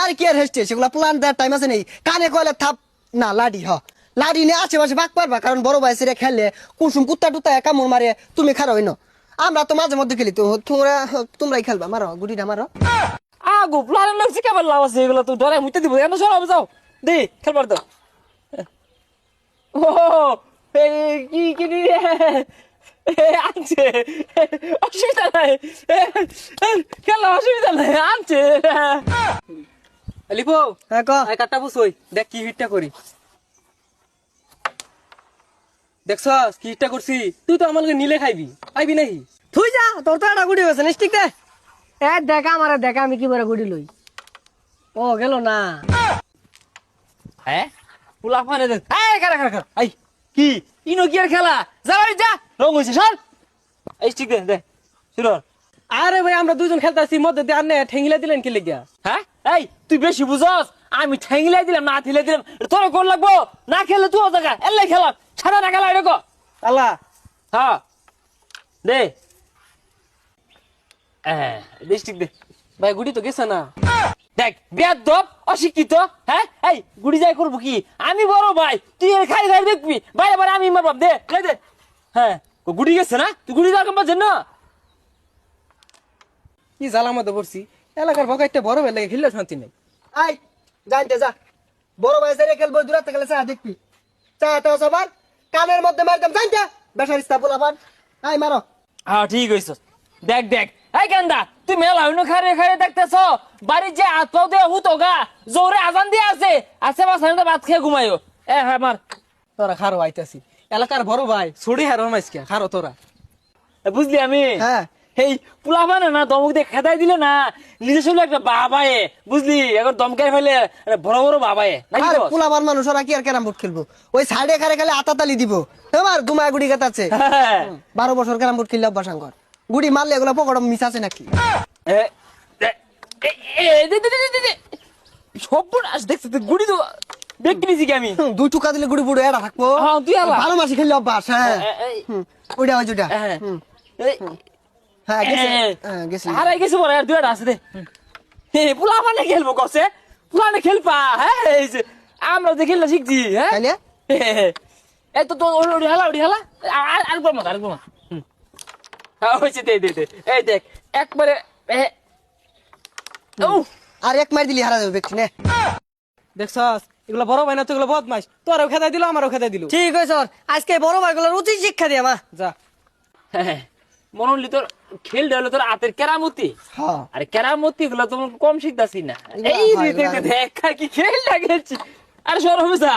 আর কি আর হেস্টে সেগুলা প্ল্যান দেওয়ার টাইম আছে নেই। কানে কয়লে থাপ না, লাডি, হ। লাডি নিয়ে আশেপাশে বাক পারবা, কারণ বড় ভাই সেরে খেললে কুসুম কুত্তা টুত্তা কামড় মারে তুমি খারো হইন। আমরা তো মাঝে মধ্যে খেলি, তো তোমরা তোমরাই খেলবা, মারো গুডিটা মারো। আগো প্লান লাগছে, কেমন লাভ আছে? এগুলো তো ডরে মুইতে দিব। এনে সরাব যাও। দে খেলবার দাও। ও কি কি আনছে। অসুবিধা নাই। খেলা অসুবিধা নাই। আনছে। লিপো হ্যাঁ ক। আই কাটা বসই দেখ কি হিটটা করি। দেখছ কি হিটটা করছি? তুই তো আমাকে নিলে খাইবি খাইবি নাহি তুই যা তোর তো একটা গুডি হয়েছে নিশ্চিত দে এ দেখা আমার দেখা আমি কি করে গুড়ি লই। ও গেল না। হ্যাঁ? পুলা ফানে দেখ এই খারা খারা আই কি ইনো কি? আর খেলা। যা বাড়ি যা। রং হইছে সর। এই ঠিক দে দে। শুরু আরে ভাই আমরা দুজন খেলতেছি মধ্যে দিয়ে আনে ঠেঙ্গিলা দিলেন কি লেগিয়া? এই তুই বেশি বুঝস? আমি ঠেঙ্গিলাই দিলাম না থিলে দিলাম। তোর কোন লাগবো? না খেলে তুই জায়গা এলাই খেলা ছাড়া না খেলা এরকম। আল্লাহ। হ্যাঁ। দে। হ্যাঁ দেশ ঠিক দে। ভাই গুড়ি তো গেছে না। দেখ অশিক্ষিত হ্যাঁ? এই গুড়ি যাই করব কি? আমি বড় ভাই তুই এর খাই খাই দেখবি। বাইরে বাইরে আমি মারবাম দে হ্যাঁ গুড়ি গেছে না? তুই গুড়ি যাওয়ার না? কি জ্বালা মধ্যে পড়ছি এলাকার ভগাইতে বড় বেলা খেললে শান্তি নেই। আই জানতে যা। বড় ভাই সেরে খেলব দূরাতে গেলে চা দেখবি। চা তো সবার কানের মধ্যে মারতাম জানতে বেসারিস্তা বলাবার আই মারো। হ্যাঁ ঠিক হয়েছ দেখ দেখ। এই গেন্দা তুই মেলা হইনো খারে খারে দেখতেছ? বাড়ির যে হাত পাও দিয়ে হুতো গা জোরে আজান দিয়ে আছে। আছে বা সামনে ভাত খেয়ে ঘুমাইও। এ হ্যাঁ মার। তোরা খারো আইতাছি। এলাকার বড় ভাই ছড়ি হারো মাইসকে খারো তোরা। এ, বুঝলি আমি? হ্যাঁ। এই পোলা মানে না দমক দিয়ে খেদাই দিলে না নিজে শুনলে একটা বাবায়ে বুঝলি? এখন দমকাই ফেলে বড় বড় বাবায়ে। বস? পোলাবার মানুষ ওরা কি আর ক্যারাম বোর্ড খেলব? ওই সাইডে খারে খালি আতাতালি দিব। তোমার দুমায় গুড়ি কাটাচ্ছে হ্যাঁ। বারো বছর ক্যারাম বোর্ড খেললে অভ্যাস আঙ্কর গুড়ি মারলে এগুলো পকড় মিস আছে নাকি? এ, এ, এ, এ, দে, দে, দে, দে, দে, দে। সর্বনাশ দেখছিস তো, গুড়ি তো দেখতে নিছি আমি? দুই টুকা দিলে গুড়ি বুড়ো এটা থাকব। হ্যাঁ, তুই। ভালো মাসি খেললে অভ্যাস হ্যাঁ। ওইটা ওই যেটা হ্যাঁ। হ্যাঁ গেছে। হ্যাঁ গেছে। হারাই গেছে বড় আর দুইটা আছে দে। হে পোলা মানে খেলব কসে? পোলা মানে খেলপা হ্যাঁ এই যে আমরা যে খেললে শিখছি হ্যাঁ। এই তো তো ওড়ি হেলা ওড়ি হেলা। আর আর- মত মত হুম। হ্যাঁ হয়েছে দে দে দে। এই দেখ একবারে এ, উফ, আর এক মার দিলি হারা যাবে ব্যক্তি নে। দেখছস এগুলো বড় ভাই না তো এগুলো বদমাইশ। তোরাও খেদাই দিল আমারও খেদাই দিল। ঠিক হয়েছে আজকে বড় ভাইগুলোর উচিত শিক্ষা দিয়ে মা। যা। হ্যাঁ, মনে তোর খেল হলো তোর হাতের কেরামতি। হ্যাঁ। আরে কেরামতি গুলো তো কম শিখতাছি না। এই দেখ কি খেল লাগেছি আরে যা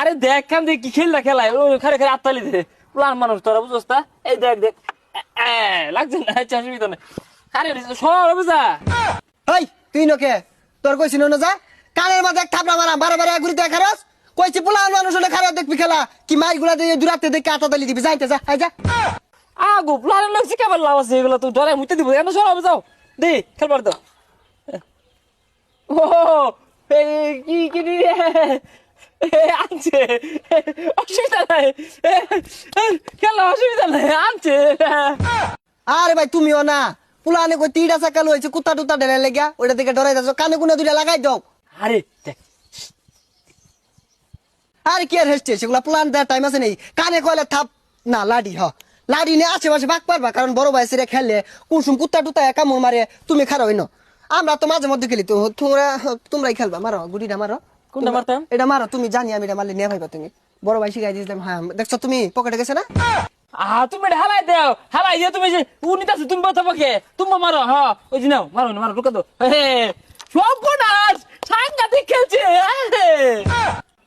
আরে দেখ কি খেল না খেলায়। ও খারে খারে আত্মালি দে। প্লান মানুষ তোরা তা? এই দেখ দেখ। লাগছে না আচ্ছা অসুবিধা নেই আরে সরব যা এই তুই নকে তোর কইছি না যা। কানের মাঝে এক থাপড়া মারা বারে বারে ঘুরিতে খারস কইছি পোলান মানুষ হলে খারাপ দেখবি খেলা। কি মাই গুলা দিয়ে দূরাতে দেখে আতাতালি দিবি। যাইতে যা আই যা। আগো প্লান লাগছে কেমন লাভ আছে এগুলো তো ডরে মুইতে দিব এনে সরব যাও। দে খেলবার দাও। ও কি কি রে আনছে। অসুবিধা নাই। খেলা অসুবিধা নাই আনছে। আরে ভাই তুমিও না। পোলানে কই তিনটা চাকা লইছে কুত্তা টুত্তা ডেলে লেগা ওইটা থেকে ডরাই যাচ্ছ কানে কুনে দুইটা লাগাই দাও। আরে দেখ আরে কি আর হেস্টে সেগুলা প্ল্যান দেওয়ার টাইম আছে নেই। কানে কয়লে থাপ না লাডি হ। লাডি নিয়ে আশেপাশে বাক পারবা কারণ বড় ভাই সেরে খেললে কুসুম কুত্তা টুত্তা কামড় মারে তুমি খারো হইন। আমরা তো মাঝে মধ্যে খেলি তো তোমরা তোমরাই খেলবা মারো গুডিটা মারো। কোনটা মারতাম? এটা মারো তুমি জানি আমি এটা মারলে নিয়ে ভাইবা তুমি। বড় ভাই শিখাই দিয়েছিলাম হ্যাঁ দেখছ তুমি পকেটে গেছে না? আ তুমি এটা হালাই দাও হালাই দিয়ে তুমি যে উনিতা তুমি বলতে পাকে তুমি মারো হ্যাঁ ওই যে নাও মারো না মারো ঢুকা দাও। হে সর্বনাশ সাংঘাতিক খেলছে হে।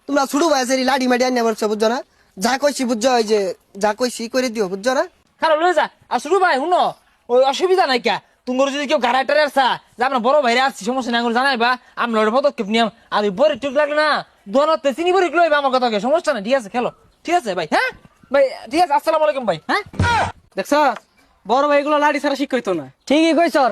তোমরা শুরু বয়সের লাডি মাডি আনিয়ে বলছো বুঝছ না? যা কইছি বুঝছ ওই যে যা কইছি করে দিও বুঝছ না? খারাপ লয়ে যা। আর শুরু ভাই শুনো। ওই অসুবিধা নাই কা তোমার যদি কেউ গাড়ি টারে আসা যে আমরা বড় ভাইরা আসছি সমস্যা নাই জানাইবা আমরা ওটা পদক্ষেপ নিয়াম। আর ওই বরে টুক লাগলে না দোয়ানোতে চিনি বরে লইবা আমার কথা সমস্যা নাই ঠিক আছে খেলো। ঠিক আছে ভাই হ্যাঁ ভাই ঠিক আছে আসসালামু আলাইকুম ভাই। হ্যাঁ দেখছ বড় ভাই এগুলো লাড়ি ছাড়া শিক্ষিত না। ঠিকই কই কইছর